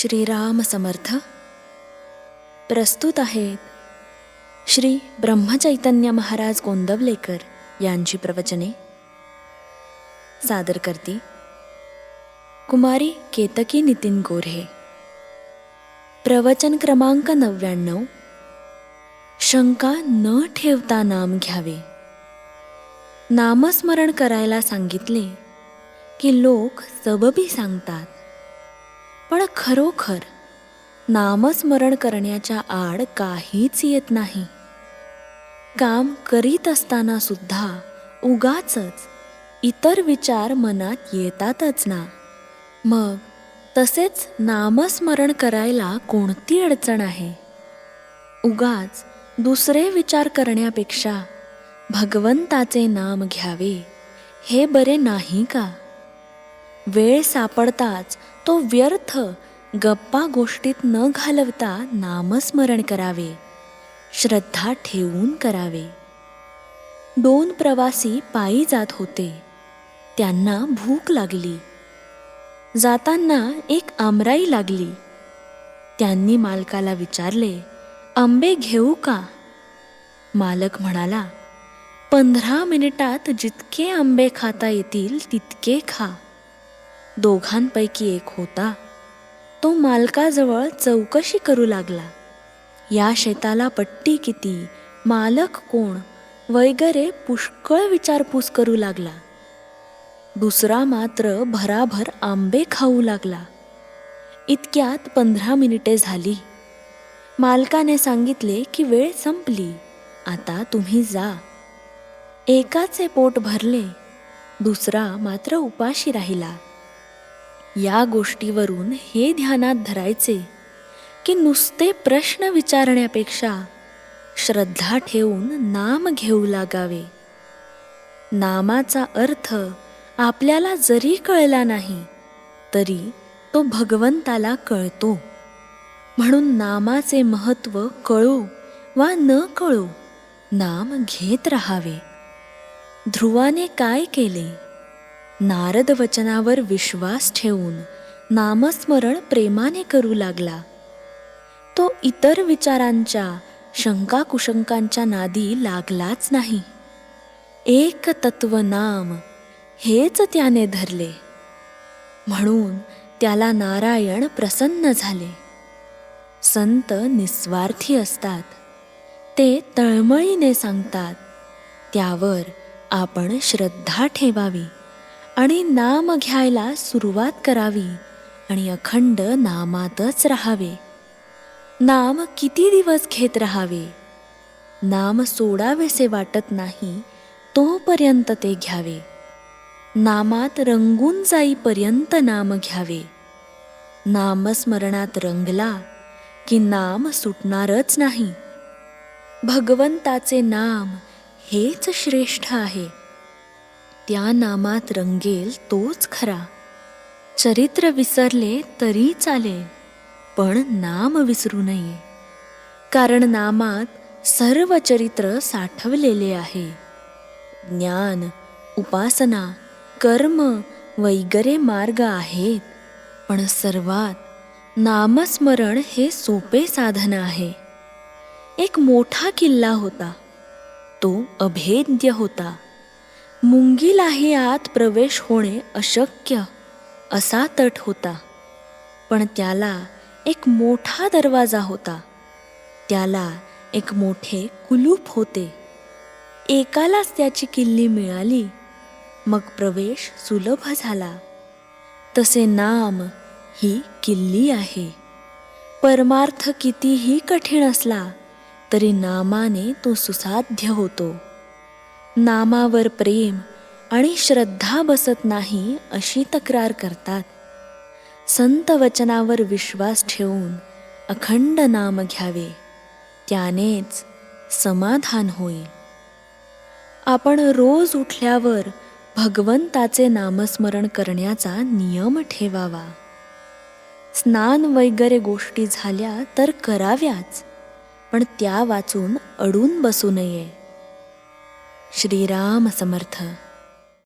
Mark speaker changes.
Speaker 1: श्रीराम समर्थ प्रस्तुत आहेत श्री ब्रह्मचैतन्य महाराज गोंदवलेकर यांची प्रवचने. सादर करती कुमारी केतकी नितीन गोऱ्हे. प्रवचन क्रमांक नव्याण्णव. शंका न ठेवता नाम घ्यावे. नामस्मरण करायला सांगितले की लोक सबबी सांगतात. पण खरोखर नामस्मरण करण्याच्या आड काहीच येत नाही. काम करीत असताना सुद्धा उगाचच इतर विचार मनात येतातच ना. मग तसेच नामस्मरण करायला कोणती अडचण आहे? उगाच दुसरे विचार करण्यापेक्षा भगवंताचे नाम घ्यावे हे बरे नाही का? वेळ सापडताच तो व्यर्थ गप्पा गोष्टीत न घालवता नामस्मरण करावे श्रद्धा ठेवून करावे. दोन प्रवासी पायी जात होते. त्यांना भूक लागली. जाताना एक आमराई लागली. त्यांनी मालकाला विचारले आंबे घेऊ का? मालक म्हणाला पंधरा मिनिटात जितके आंबे खाता येतील तितके खा. दोघांपैकी एक होता. तो मालकाजवळ चौकशी करू लागला. या शेताला पट्टी किती मालक कोण वगैरे पुष्कळ विचारपूस करू लागला. दुसरा मात्र भराभर आंबे खाऊ लागला. इतक्यात पंधरा मिनिटे झाली. मालकाने सांगितले की वेळ संपली आता तुम्ही जा. एकाचे पोट भरले दुसरा मात्र उपाशी राहिला. या गोष्टीवरून हे ध्यानात धरायचे की नुसते प्रश्न विचारण्यापेक्षा श्रद्धा ठेवून नाम घेऊ लागावे. नामाचा अर्थ आपल्याला जरी कळला नाही तरी तो भगवंताला कळतो. म्हणून नामाचे महत्त्व कळो वा न कळो नाम घेत राहावे. ध्रुवाने काय केले? नारद वचनावर विश्वास ठेवून नामस्मरण प्रेमाने करू लागला. तो इतर विचारांच्या शंका कुशंकांच्या नादी लागलाच नाही. एक तत्व नाम हेच त्याने धरले. म्हणून त्याला नारायण प्रसन्न झाले. संत निस्वार्थी असतात. ते तळमळीने सांगतात त्यावर आपण श्रद्धा ठेवावी. आणि नाम घ्यायला सुरुवात करावी आणि अखंड नामातच राहावे. नाम किती दिवस घेत राहावे? नाम सोडावेसे वाटत नाही तोपर्यंत ते घ्यावे. नामात रंगून जाईपर्यंत नाम घ्यावे. नामस्मरणात रंगला की नाम सुटणारच नाही. भगवंताचे नाम हेच श्रेष्ठ आहे. त्या नामात रंगेल तोच खरा. चरित्र विसरले तरी चालेल पण नाम विसरू नये. कारण नामात सर्व चरित्र साठवलेले आहे. ज्ञान उपासना कर्म वैगरे मार्ग आहेत पण सर्वात नामस्मरण हे सोपे साधन आहे. एक मोठा किल्ला होता तो अभेद्य होता. मुंगीलाही आत प्रवेश होणे अशक्य असा तट होता. पण त्याला एक मोठा दरवाजा होता. त्याला एक मोठे कुलूप होते. एकालाच त्याची किल्ली मिळाली. मग प्रवेश सुलभ झाला. तसे नाम ही किल्ली आहे. परमार्थ कितीही कठीण असला तरी नामाने तो सुसाध्य होतो. नामावर प्रेम आणि श्रद्धा बसत नाही अशी तक्रार करतात. संत वचनावर विश्वास ठेवून अखंड नाम घ्यावे त्यानेच समाधान होईल. आपण रोज उठल्यावर भगवंताचे नामस्मरण करण्याचा नियम ठेवावा. स्नान वगैरे गोष्टी झाल्या तर कराव्याच पण त्या वाचून अडून बसू नये. श्रीराम समर्थ